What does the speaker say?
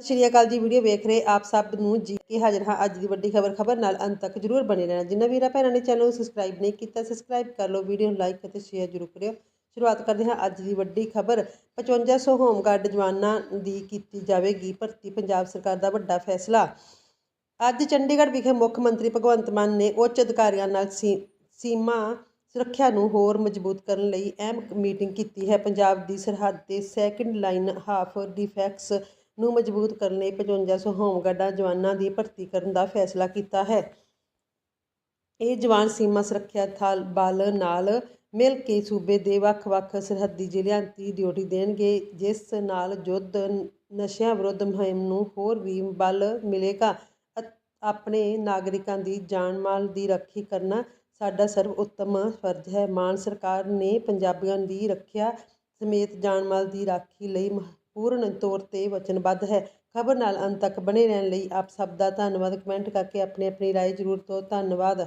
ਸਤਿ ਸ਼੍ਰੀ ਅਕਾਲ ਜੀ, ਵੀਡੀਓ ਵੇਖ ਰਹੇ ਆਪ ਸਭ ਨੂੰ ਜੀ ਕੇ ਹਾਜ਼ਰ ਹਾਂ ਅੱਜ ਦੀ ਵੱਡੀ ਖਬਰ ਖਬਰ ਨਾਲ ਅੰਤ ਤੱਕ ਜਰੂਰ ਬਣੇ ਰਹਿਣਾ। ਜਿਨ੍ਹਾਂ ਵੀਰਾਂ ਭੈਣਾਂ ਨੇ ਚੈਨਲ ਨੂੰ ਸਬਸਕ੍ਰਾਈਬ ਨਹੀਂ ਕੀਤਾ ਸਬਸਕ੍ਰਾਈਬ ਕਰ ਲਓ, ਵੀਡੀਓ ਨੂੰ ਲਾਈਕ ਅਤੇ ਸ਼ੇਅਰ ਜਰੂਰ ਕਰਿਓ। ਸ਼ੁਰੂਆਤ ਕਰਦੇ ਹਾਂ ਅੱਜ ਦੀ ਵੱਡੀ ਖਬਰ। 5500 ਹੋਮਗਾਰਡ ਜਵਾਨਾਂ ਦੀ ਕੀਤੀ ਜਾਵੇਗੀ ਭਰਤੀ, ਪੰਜਾਬ ਸਰਕਾਰ ਦਾ ਵੱਡਾ ਫੈਸਲਾ। ਅੱਜ ਚੰਡੀਗੜ੍ਹ ਵਿਖੇ ਮੁੱਖ ਮੰਤਰੀ ਭਗਵੰਤ ਮਾਨ ਨੇ ਉੱਚ ਅਧਿਕਾਰੀਆਂ ਨਾਲ ਸੀਮਾ ਸੁਰੱਖਿਆ ਨੂੰ ਹੋਰ ਮਜ਼ਬੂਤ ਕਰਨ ਲਈ ਅਹਿਮ ਮੀਟਿੰਗ ਕੀਤੀ ਹੈ। ਪੰਜਾਬ ਦੀ ਸਰਹੱਦ ਤੇ ਸੈਕੰਡ ਲਾਈਨ ਹਾਫ ਡਿਫੈਕਸ ਨੂੰ ਮਜ਼ਬੂਤ ਕਰਨ ਲਈ 5500 ਹੋਮਗਾਰਡਾਂ ਜਵਾਨਾਂ ਦੀ ਭਰਤੀ ਕਰਨ ਦਾ ਫੈਸਲਾ ਕੀਤਾ ਹੈ। ਇਹ ਜਵਾਨ ਸੀਮਾ ਸੁਰੱਖਿਆ ਥਲ ਬਲ ਨਾਲ ਮਿਲ ਕੇ ਸੂਬੇ ਦੇ ਵੱਖ-ਵੱਖ ਸਰਹੱਦੀ ਜ਼ਿਲ੍ਹਿਆਂ ਦੀ ਡਿਊਟੀ ਦੇਣਗੇ, ਜਿਸ ਨਾਲ ਯੁੱਧ ਨਸ਼ਿਆਂ ਵਿਰੁੱਧ ਮੁਹਿੰਮ ਨੂੰ ਹੋਰ ਵੀ ਬਲ ਮਿਲੇਗਾ ਆਪਣੇ ਨਾਗਰਿਕਾਂ ਦੀ ਜਾਨ ਮਾਲ ਦੀ ਰਾਖੀ ਕਰਨਾ ਸਾਡਾ ਸਰਵ ਉੱਤਮ ਫਰਜ਼ ਹੈ। ਮਾਨ ਸਰਕਾਰ ਨੇ ਪੰਜਾਬੀਆਂ ਦੀ ਰੱਖਿਆ ਸਮੇਤ ਜਾਨ ਮਾਲ ਦੀ ਰਾਖੀ ਲਈ ਮ- ਪੂਰਨ ਤੌਰ ਤੇ ਵਚਨਬੱਧ ਹੈ। ਖਬਰ ਨਾਲ ਅੰਤ ਤੱਕ ਬਣੇ ਰਹਿਣ ਲਈ ਆਪ ਸਭ ਦਾ ਧੰਨਵਾਦ। ਕਮੈਂਟ ਕਰਕੇ ਆਪਣੀ ਆਪਣੀ ਰਾਏ ਜ਼ਰੂਰ ਦਿਓ। ਧੰਨਵਾਦ।